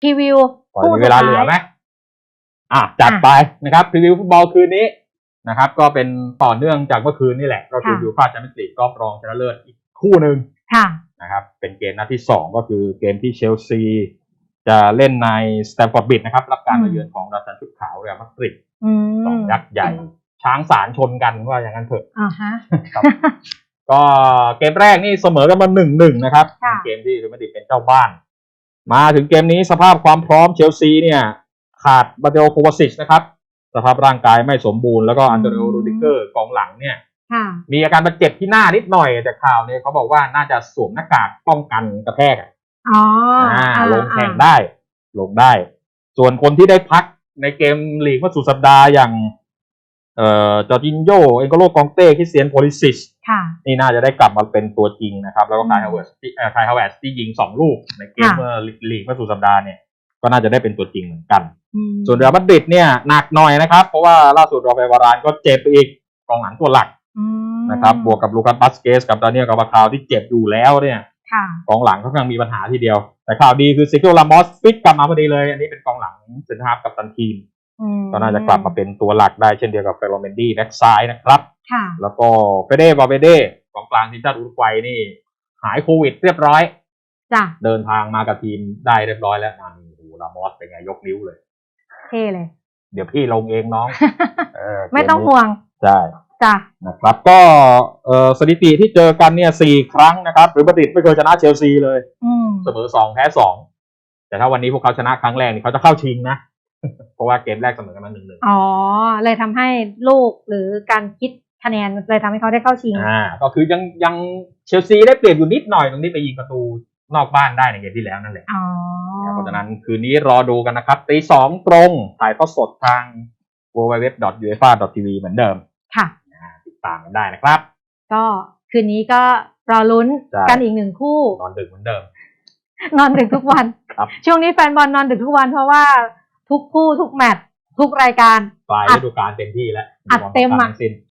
พรีวิวพอคู่มีสุเวดลาท้าเหลือยไหมอะจัดไปนะครับพรีวิวฟุตบอลคืนนี้นะครับ ก็เป็นต่อเนื่องจากเมื่อคืนนี่แหละ ก็คือค่ะยูฟ่าแชมเปี้ยนส์ลีกรอบรองชนะเลิศอีกคู่หนึ่งค่ะนะครับ เป็นเกมนัดที่สองก็คือเกมที่เชลซีจะเล่นในสแตมฟอร์ดบิดนะครับ รับการอืมมาเยือนของราชันชุดขาวเรอัลมาดริดอืสองมยักษ์ใหญ่ ช้างสารชนกันว่าอย่างนั้นเถอะอ่าฮะครับก็เกมแรกนี่เสมอกันมาหนึ่งหนึ่งนะครับค่ะเป็นเกมที่เรอัลมาดริดเป็นเจ้าบ้าน มาถึงเกมนี้สภาพความพร้อมเชลซีเนี่ย ขาดบาเตโอโควาซิชนะครับ สภาพร่างกายไม่สมบูรณ์แล้วก็อันโตนิโอรูดิเกอร์กองหลังเนี่ยค่ะมีอาการบาดเจ็บที่หน้านิดหน่อยแต่ข่าวเนี่ยเขาบอกว่าน่าจะสวมหน้ากากป้องกันกระแทกอะอ๋ออ่าอ่าลงแข่งอ่าได้ ลงได้ ส่วนคนที่ได้พักในเกมลีกเมื่อสุดสัปดาห์อย่าง เอ่อจอร์จินโยเอ็นโกโลกองเต้คริสเซียนโพลิซิชค่ะ นี่น่าจะได้กลับมาเป็นตัวจริงนะครับ แล้วก็อืมคายฮาวเวิร์สที่เอ่อคายฮาวเวิร์สที่ยิงสองลูกในเกมค่ะเมื่อลีกเมื่อสุดสัปดาห์เนี่ยก็น่าจะได้เป็นตัวจริงเหมือนกันอืมส่วนเรอัลมาดริดเนี่ยหนักหน่อยนะครับ เพราะว่าล่าสุดรอเฟวารานก็เจ็บไปอีกกองหลังตัวหลักอืมนะครับบวกกับลูคัสบัสเกสกับดานิเอลกาบาคาวที่เจ็บอยู่แล้วเนี่ยค่ะกองหลังเขากำลังมีปัญหาทีเดียว แต่ข่าวดีคือซิโกลามอสฟิตกลับมาพอดีเลย อันนี้เป็นกองหลังเซนทรัลกับตันทีมอืม ก็น่าจะกลับมาเป็นตัวหลักได้เช่นเดียวกับเฟโรเมนดี้แบ็กซ้ายนะครับค่ะแล้วก็เฟเดวาเบเดกองกลางทีมชาติอุรุกวัยนี่ หายโควิดเรียบร้อยจ้ะเดินทางมากับทีมได้เรียบร้อยแล้วนั่นโอ้โหลามอสเป็นไงยกนิ้วเลยเท่เลย เดี๋ยวพี่ลงเองน้องเออไม่ต้องเกนี้ห่วงใช่จ้ะนะครับ ก็เอ่อสถิติที่เจอกันเนี่ยสี่ครั้งนะครับหรือมาดริดไม่เคยชนะเชลซีเลยอืมเสมอสองแพ้สองแต่ถ้าวันนี้พวกเขาชนะครั้งแรกนี่เขาจะเข้าชิงนะ เพราะว่าเกมแรกเสมอกันมาหนึ่งหนึ่งอ๋อ เลยทำให้ลูกหรือการคิดคะแนนเลยทำให้เขาได้เข้าชิง อ่า ก็คือยังยังเชลซีได้เปรียบอยู่นิดหน่อยตรงนี้ไปยิงประตูนอกบ้านได้ในเกมที่แล้วนั่นแหละอ๋อเพราะฉะนั้นคืนนี้รอดูกันนะครับตีสองตรงถ่ายทอดสดทาง www.uefa.tv เหมือนเดิม ค่ะอ่าติดตามกันได้นะครับ ก็คืนนี้ก็รอลุ้นใช่กันอีกหนึ่งคู่ นอนดึกเหมือนเดิม นอนดึกทุกวันครับช่วงนี้แฟนบอลนอนดึกทุกวันเพราะว่า ทุกคู่ทุกแมตช์ทุกรายการ ปลายอัดฤดูกาลเต็มที่แล้วอัดเต็มอะ ทั้งสิ้น